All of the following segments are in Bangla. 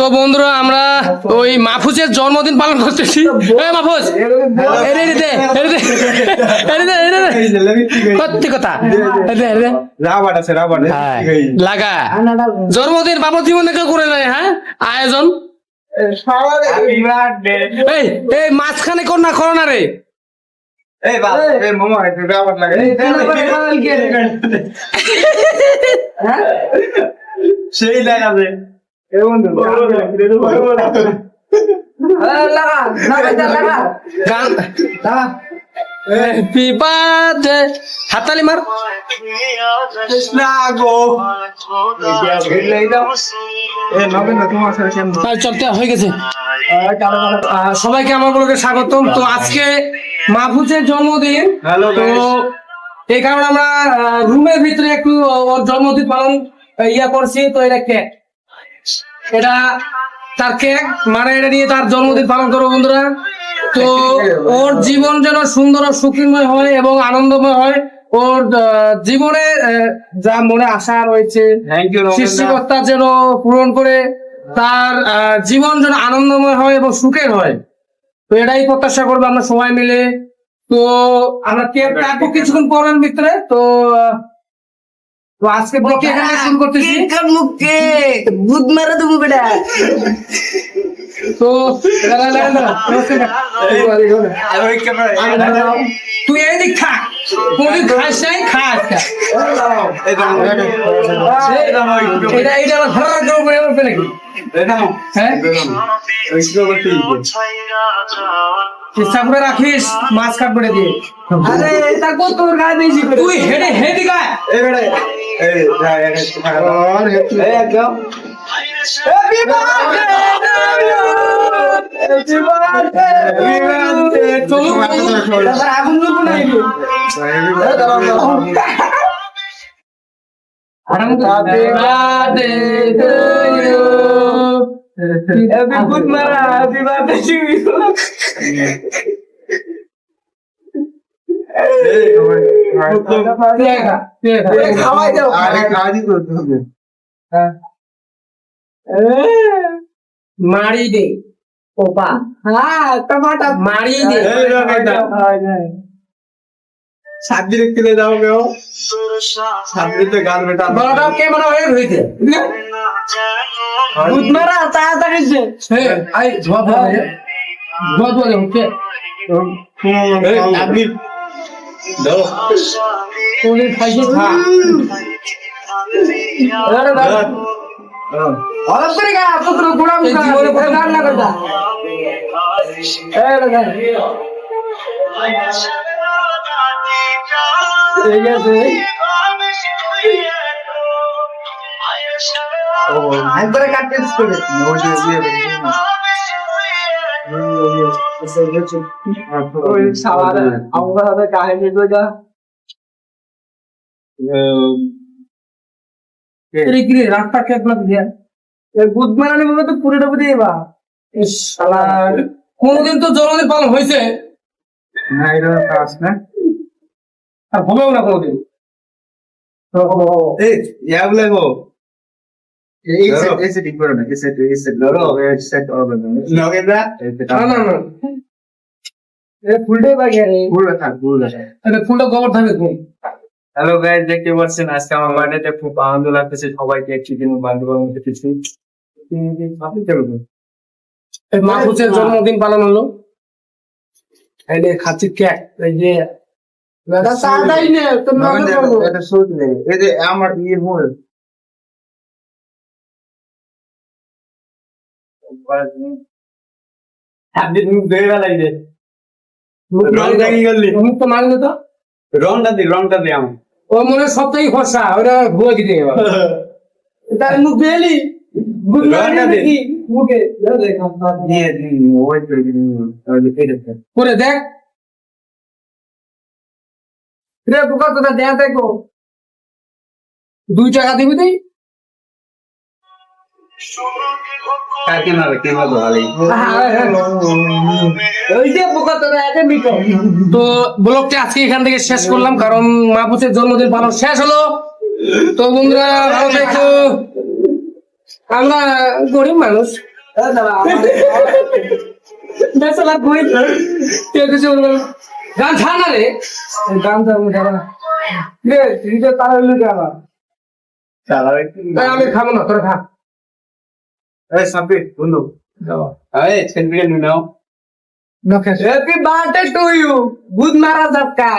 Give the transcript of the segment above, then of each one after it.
তো বন্ধুরা আমরা ওই মাহফুজের জন্মদিন পালন করতেছি। মাহফুজ এরে এরে দে এরে দে এরে দে এরে দে সত্যি কথা। রাবার হ্যাঁ, লাগা। জন্মদিন বাবা জীবনে কেউ করে নাই হ্যাঁ? আয়োজন? এই এই মাঝখানে কর না করো না রে। এই বাবা এই মামা একটু রাবার লাগে। সেই লাগাবে হাতালি মার চলতে হয়ে গেছে সবাইকে আমার বলকে স্বাগতম তো আজকে মাহফুজের জন্মদিন তো এই কারণে আমরা রুমের ভিতরে একটু ওর জন্মদিন পালন ইয়া করছি তো এটা কেক এটা তার কেক মানে এটা নিয়ে তার জন্মদিন পালন করব বন্ধুরা। তো ওর জীবন যেন সুন্দর ও সুখীময় হয় এবং আনন্দময় হয়। ওর জীবনে যা মনে আশা রয়েছে সৃষ্টিকর্তা যেন পূরণ করে তার আহ, জীবন যেন আনন্দময় হয় এবং সুখের হয়। তো এটাই প্রত্যাশা করব আমরা সবাই মিলে। তো আমরা কেক কাটবো কিছুক্ষণ পরের ভিতরে তো তো আজকে ব্লগটি এখানে শুরু করতেছি। মুখে বুধ মেরে দেবো বেটা। তো। তুই এদিক থাক। কোনদিন খাস নাই খা আজকে। এটা এটা উঠবে নাকি হ্যাঁ? চেষ্টা করে রাখিস মাছ কাটবে দিয়ে। আরে এটা কত তোর গায়ে বেশি করে? তুই হেডে হেডে গায়। তারপর আগুন জ্বলবো না এগুলো। Happy বুধ মারা, happy birthday to you. মারি দে ওপা হ্যাঁ টমাটা মারি দে। সাবজি দেখতে যাও কেউ। সাবজিতে গাল বেটা বড়টাও কে মানে হয়ে রয়েছে? বুধ মারা তাড়াতাড়ি যে। হে আই ধোয়া ধোয়া ধোয়া। ধোয়া কে আপনি। দাও। তোদের খাইছে? খা অলপ করে গা পুত্র গুড়া মুখা জীবনে প্রথম- গান না করতা এই রে ঠিক আছে একবারে কাটতে করে ওই সাওয়ার আমরা হবে কাহিনী রাস্তা কে? ব্লক দিয়া এই বুধ মারানি বলে তো পুরোটা বুঝে যাবা কোনদিন তো জন্মদিন পালন হয়েছে। না এটা কাজ না। আর হবেও না কোনদিন। এই থাকবে তুমি হ্যালো গাইস দেখতে পাচ্ছেন আজকে আমার বার্থডেতে খুব আনন্দ লাগতেছে। সবাইকে চিকেন বান্ধব বান্ধব কিছু মাহফুজের জন্মদিন পালন হলো। খাচ্ছি এই যে বেটা নে তোর এটা শুট নেই। এই যে আমার ইয়ে হল। আপনি তুমি বেড়া লাগবে রং জাগি গেলি। মুখ তো মারলে তো। রংটা দি রংটা দি আমার। ও মনে হয় থেকে খরচা ওটা ভুয়া দিতে তার মুখ বেলি বুধ মারানি রে বুকা তোটা দেয়া দেখো। দুই টাকা দিবি তুই? তো ব্লগটি আজকে এখান থেকে শেষ করলাম কারণ মাহফুজের জন্মদিন পালন শেষ হলো। তো বন্ধুরা ভালো থেকো। আমরা গরিব মানুষ। বেচারা গরিব কেউ কিছু বলবে না। গান ছাড় না রে। গান ছাড় না। রে তুই তো তার হইলি কেন এই, আমি খাব না তোরা খা। এই সাব্বির বন্ধু। এই সেলফি নিয়ে নাও। Happy birthday to you good মারা জাতকা।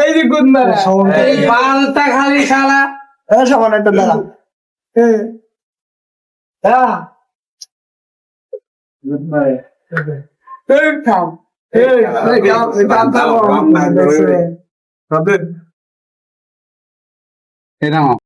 এই যে গুড মারা এই বালটা খালি শালা। সমান একটা দাঁড়া। হ্যাঁ গুড বাই এই থাম এই